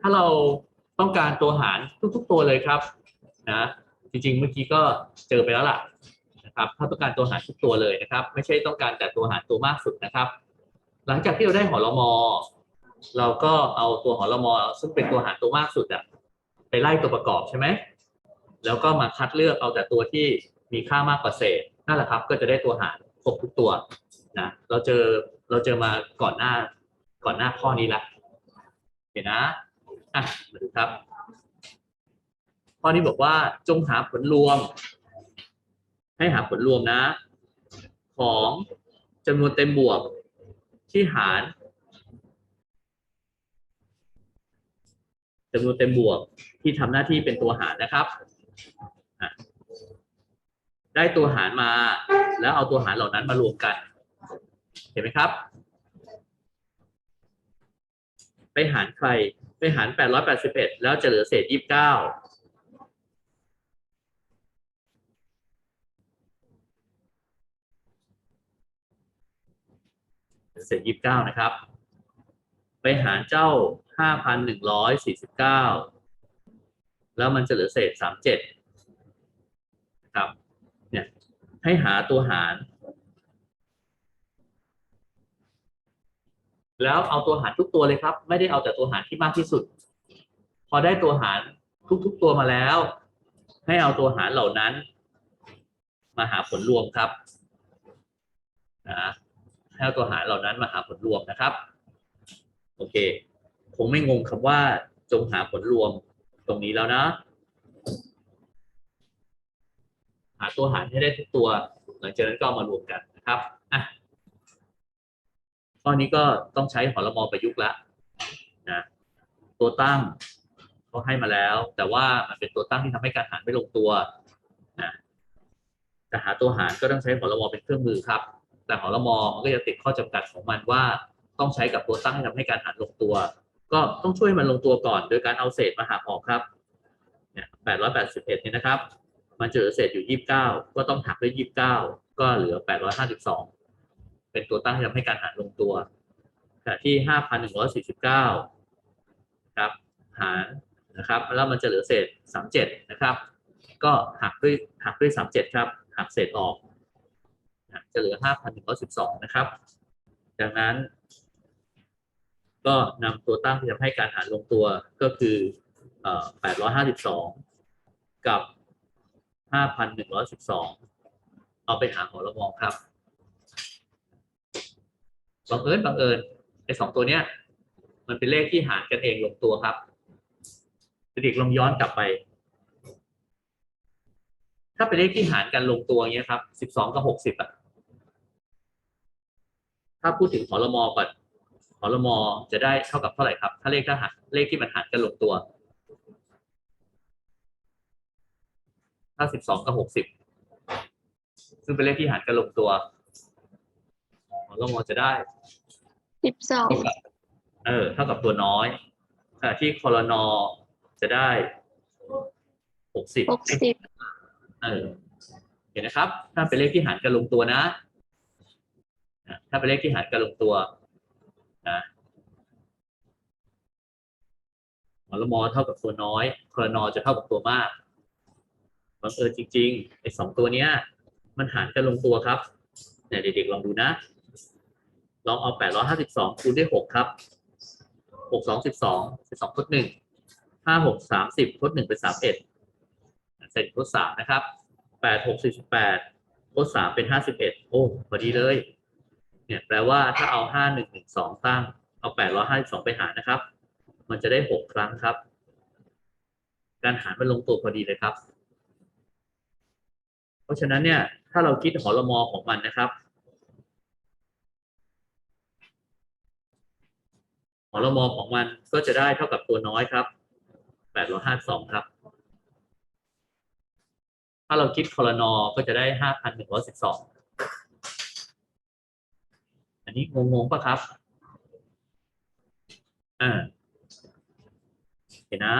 ถ้าเราต้องการตัวหารทุก ๆ ตัวเลยครับนะจริงๆเมื่อกี้ก็เจอไปแล้วล่ะนะครับถ้าต้องการตัวหารทุกตัวเลยนะครับ ไม่ใช่ต้องการแต่ตัวหารตัวมากสุดนะครับ หลังจากที่เราได้หอลมอเราก็เอาตัวหอลมอซึ่งเป็นตัวหารตัวมากสุดอะไปไล่ตัวประกอบใช่ไหมแล้วก็มาคัดเลือกเอาแต่ตัวที่มีค่ามากกว่าเศษนั่นแหละครับ ก็จะได้ตัวหารครบทุกตัวนะเราเจอ เราเจอมาก่อนหน้าก่อนหน้าข้อนี้ละเห็นนะอะมาดูครับ ข้อนี้บอกว่าจงหาผลรวม ให้หาผลรวมนะ ของจำนวนเต็มบวกที่หารจำนวนเต็มบวกที่ทำหน้าที่เป็นตัวหารนะครับ ได้ตัวหารมา แล้วเอาตัวหารเหล่านั้นมารวมกัน เห็นไหมครับ ไปหารใคร ไปหาร 881 แล้วจะเหลือเศษ 29 เศษ 29 นะครับ ไปหารเจ้า 5,149 แล้วมันจะเหลือเศษ 37 นะครับ เนี่ย ให้หาตัวหาร แล้วเอาตัวหารทุกตัวเลยครับ ไม่ได้เอาแต่ตัวหารที่มากที่สุด พอได้ตัวหารทุก ๆ ตัวมาแล้ว ให้เอาตัวหารเหล่านั้น มาหาผลรวมครับนะให้เอาตัวหารเหล่านั้นมาหาผลรวมนะครับ โอเค คงไม่งงคำว่าจงหาผลรวมตรงนี้แล้วนะ หาตัวหารให้ได้ทุกตัว หลังจากนั้นก็มารวมกันนะครับ ข้อนี้ก็ต้องใช้หอรมอประยุกต์ละนะตัวตั้งเขาให้มาแล้ว แต่ว่ามันเป็นตัวตั้งที่ทำให้การหารไม่ลงตัวนะจะหาตัวหารก็ต้องใช้หอรมอเป็นเครื่องมือครับ แต่หอรมอมันก็จะติดข้อจำกัดของมันว่าต้องใช้กับตัวตั้งที่ทำให้การหารลงตัว ก็ต้องช่วยมันลงตัวก่อน โดยการเอาเศษมาหักออกครับเนี่ย881เนี่นะครับ มันจะเหลือเศษอยู่29ก็ต้องหักด้วย29ก็เหลือ852 เป็นตัวตั้งที่ทำให้การหารลงตัวขณะที่5,149ครับหารนะครับแล้วมันจะเหลือเศษ37นะครับ ก็หักด้วยหักด้วย37ครับหักเศษออกจะเหลือ5,112นะครับดังนั้นก็นำตัวตั้งที่ทำให้การหารลงตัวก็คือ852 กับ 5,112 เอาไปหาหอละมองครับ บังเอิญบังเอิญไอ้สองตัวเนี้ย มันเป็นเลขที่หารกันเองลงตัวครับเด็กลองย้อนกลับไป ถ้าเป็นเลขที่หารกันลงตัวเงี้ยครับสิบสองกับหกสิบอะถ้าพูดถึงหอละมอก่อนหอละมอจะได้เท่ากับเท่าไหร่ครับ ถ้าเลขถ้าหารเลขที่มันหารกันลงตัว ถ้าสิบสองกับหกสิบซึ่งเป็นเลขที่หารกันลงตัว หอละมอจะได้ สิบสองเท่ากับเออ เท่ากับตัวน้อยขณะที่คอรนอจะได้หกสิบหกสิบเออเห็นนะครับ ถ้าเป็นเลขที่หารกันลงตัวนะนะถ้าเป็นเลขที่หารกันลงตัวนะมอลมอเท่ากับตัวน้อยคอรนอจะเท่ากับตัวมากบังเอิญจริงๆไอ้สองตัวเนี้ย มันหารกันลงตัวครับเนี่ยเด็กๆลองดูนะ ลองเอา 852 คูณด้วย 6 ครับ 6 2 12 12ทด1 5 6 30ทด1เป็น 31เศษทด3นะครับ 8 6 48ทด3เป็น 51 โอ้ พอดีเลย เนี่ยแปลว่าถ้าเอา 5 1 1 2 ตั้ง เอา 852 ไปหารนะครับ มันจะได้ 6 ครั้งครับ การหารมันลงตัวพอดีเลยครับ เพราะฉะนั้นเนี่ย ถ้าเราคิดหอละมอของมันนะครับ ห อละมอของมันก็จะได้เท่ากับตัวน้อยครับ852ครับ ถ้าเราคิดคอลนอก็จะได้5,112อันนี้งงๆปะครับ อ่าเห็นนะ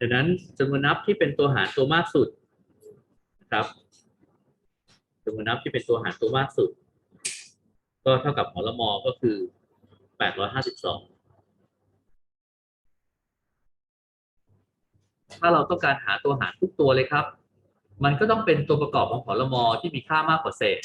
ดังนั้นจำนวนนับที่เป็นตัวหารตัวมากสุดนะครับจำนวนนับที่เป็นตัวหารตัวมากสุด ก็เท่ากับหอละมอก็คือ 852ถ้าเราต้องการหาตัวหารทุกตัวเลยครับ มันก็ต้องเป็นตัวประกอบของหอละมอที่มีค่ามากกว่าเศษ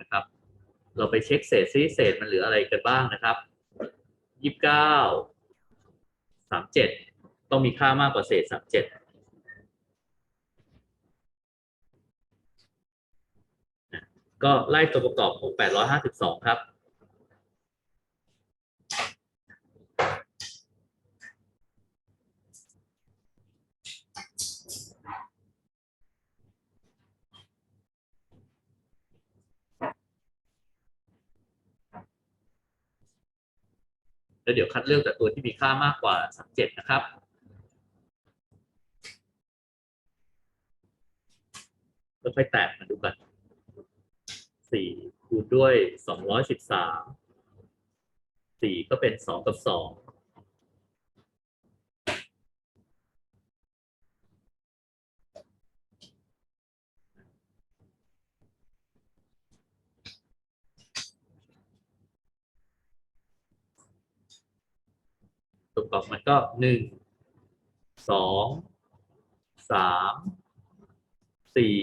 นะครับ เราไปเช็คเศษซิเศษมันเหลืออะไรกันบ้างนะครับยี่สิบเก้าสามเจ็ด ต้องมีค่ามากกว่าเศษสามเจ็ดก็ไล่ตัวประกอบของแปดร้อยห้าสิบสองครับ แล้วเดี๋ยวคัดเลือกแต่ตัวที่มีค่ามากกว่า 37 นะครับ แล้ว ค่อยแตกมาดูกัน4คูณด้วย213 4ก็เป็น2กับ2ตัวประกอบมันก็หนึ่งสองสามสี่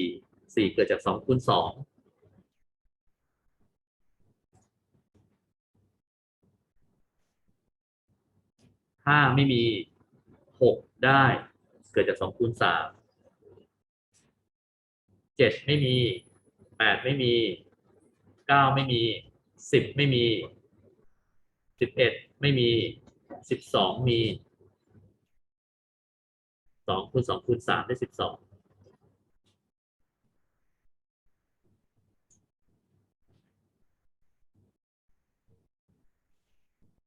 สี่เกิดจากสองคูณสองห้าไม่มีหกได้ เกิดจากสองคูณสามเจ็ดไม่มีแปดไม่มีเก้าไม่มีสิบไม่มีสิบเอ็ดไม่มีสิบสองมีสองคูณสองคูณสามได้สิบสอง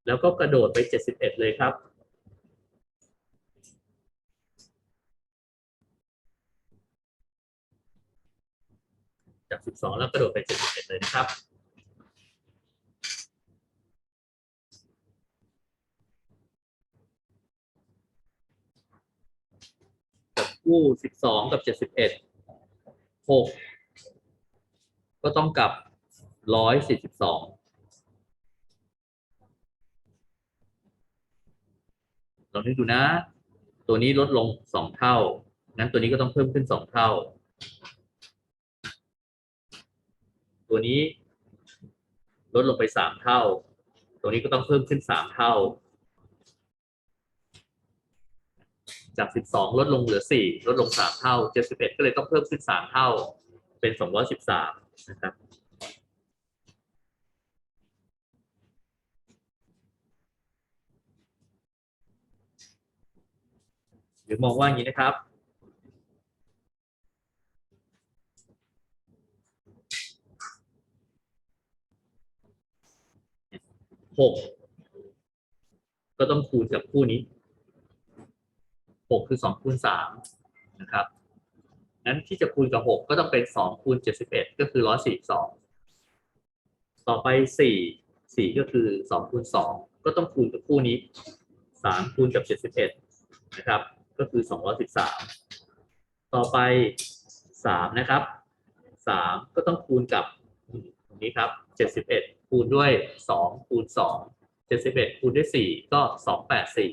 แล้วก็กระโดดไป 71 เลยครับ จาก 12 แล้วกระโดดไป 71 เลยนะครับกับคู่ 12 กับ 71 6 ก็ต้องกับ 142 ลองนึกดูนะ ตัวนี้ลดลงสองเท่า งั้นตัวนี้ก็ต้องเพิ่มขึ้นสองเท่า ตัวนี้ลดลงไปสามเท่า ตัวนี้ก็ต้องเพิ่มขึ้นสามเท่า จาก12ลดลงเหลือ4ลดลง3เท่า71ก็เลยต้องเพิ่มขึ้น3เท่า เป็น213นะครับ หรือมองว่าอย่างนี้นะครับ หก ก็ต้องคูณกับคู่นี้ หกคือสองคูณสามนะครับนั้นที่จะคูณกับหกก็ต้องเป็นสองคูณเจ็ดสิบเอ็ดก็คือร้อยสี่สอง ต่อไปสี่สี่ก็คือสองคูณสองก็ต้องคูณกับคู่นี้สามคูณกับเจ็ดสิบเอ็ดนะครับ ก็คือสองร้อยสิบสามต่อไปสามนะครับสามก็ต้องคูณกับตรงนี้ครับเจ็ดสิบเอ็ดคูณด้วยสองคูณสองเจ็ดสิบเอ็ดคูณด้วยสี่ก็สองแปดสี่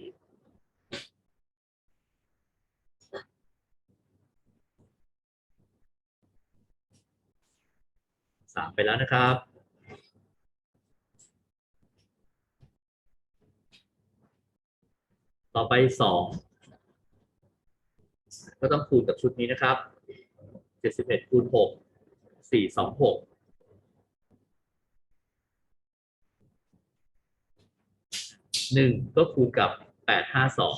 สามไปแล้วนะครับ ต่อไปสอง ก็ต้องคูณกับชุดนี้นะครับเจ็ดสิบเอ็ดคูณหกสี่สองหกหนึ่งก็คูณกับแปดห้าสอง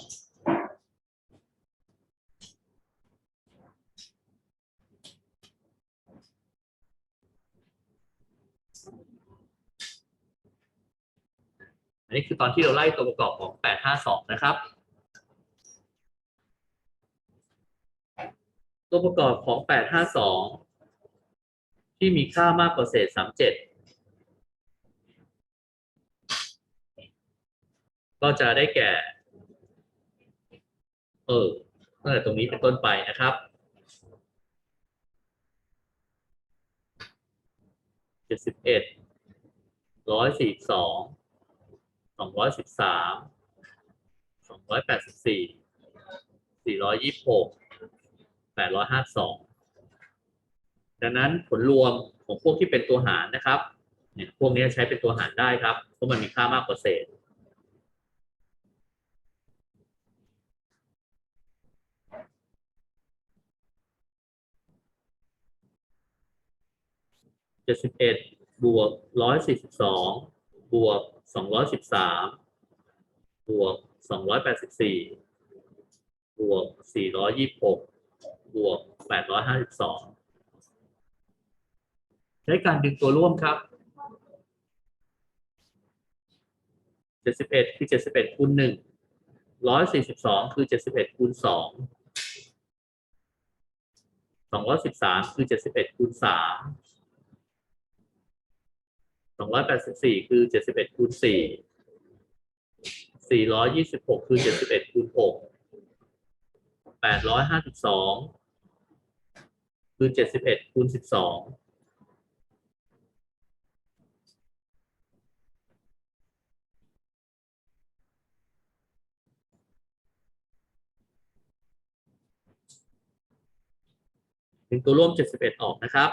อันนี้คือตอนที่เราไล่ตัวประกอบของแปดห้าสองนะครับ ตัวประกอบของ 852 ที่มีค่ามากกว่าเศษ 37 ก็จะได้แก่ เออตั้งแต่ตรงนี้เป็นต้นไปนะครับ เจ็ดสิบเอ็ด ร้อยสี่สอง สองร้อยสิบสาม สองร้อยแปดสิบสี่ สี่ร้อยยี่สิบหก แปดร้อยห้าสองดังนั้นผลรวมของพวกที่เป็นตัวหารนะครับเนี่ยพวกนี้ใช้เป็นตัวหารได้ครับเพราะมันมีค่ามากกว่าเศษเจ็ดสิบเอ็ดบวกร้อยสี่สิบสองบวกสองร้อยสิบสามบวกสองร้อยแปดสิบสี่บวกสี่ร้อยยี่สิบหก บวก 852 ใช้การดึงตัวร่วมครับ 71 คือ 71คูณ1 142 คือ 71คูณ2 213 คือ 71คูณ3 284 คือ 71คูณ4 426 คือ 71คูณ6 852 คือเจ็ดสิบเอ็ดคูณสิบสองถึงตัวร่วมเจ็ดสิบเอ็ดออกนะครับ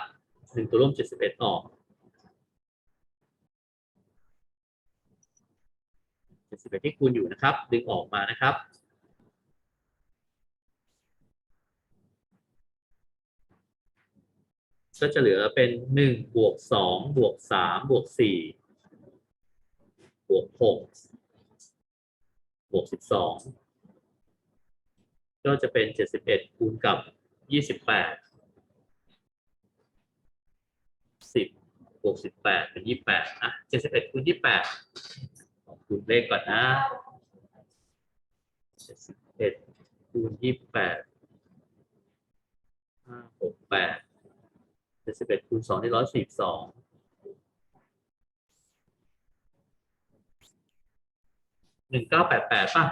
ถึงตัวร่วมเจ็ดสิบเอ็ดออกเจ็ดสิบเอ็ดที่คูณอยู่นะครับ ดึงออกมานะครับ ก็จะเหลือเป็นหนึ่งบวกสองบวกสามบวกสี่บวกหกบวกสิบสองก็จะเป็นเจ็ดสิบเอ็ดคูณกับยี่สิบแปดสิบบวกสิบแปดเป็นยี่แปดอะเจ็ดสิบเอ็ดคูณยี่แปดคูณเลขก่อนนะเจ็ดสิบเอ็ดคูณยี่สิบแปดห้าหกแปด จ็ดสิบเอ็ดคูณสองได้ร้อยสี่สองหนึ่งเก้าแปดแปดป่ะ